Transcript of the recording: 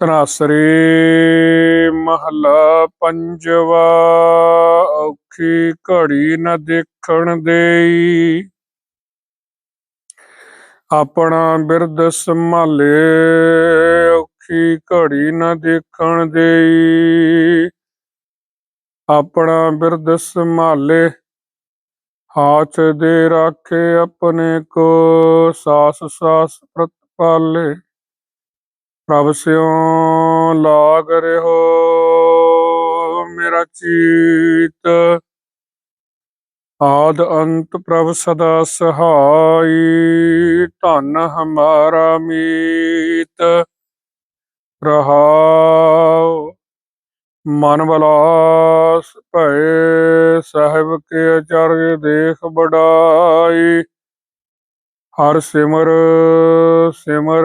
ਤਨਾਸਰੇ ਮਹੱਲਾ ਪੰਜਵਾ, ਔਖੀ ਘੜੀ ਨ ਦੇਖਣ ਦੇਈ। ਆਪਣਾ ਬਿਰਦ ਸੰਭਾਲੇ, ਔਖੀ ਘੜੀ ਨ ਦੇਖਣ ਦੇਈ। ਆਪਣਾ ਬਿਰਦ ਸੰਭਾਲੇ, ਹਾਥ ਦੇ ਰਾਖੇ ਆਪਣੇ ਕੋ ਸਾਸ ਸਾਸ ਪ੍ਰਤਪਾਲੇ। ਪ੍ਰਭ ਸਿਉ ਲਾਗ ਰਹਿਓ ਮੇਰਾ ਚੀਤ। ਆਦ ਅੰਤ ਪ੍ਰਭ ਸਦਾ ਸਹਾਈ, ਧਨ ਹਮਾਰਾ ਮੀਤ। ਰਹਾਉ, ਮਨ ਬਲਾਸ ਭਏ, ਸਾਹਿਬ ਕੇ ਅਚਰਜ ਦੇਖ ਬੜਾਈ ਹਰ ਸਿਮਰ ਸਿਮਰ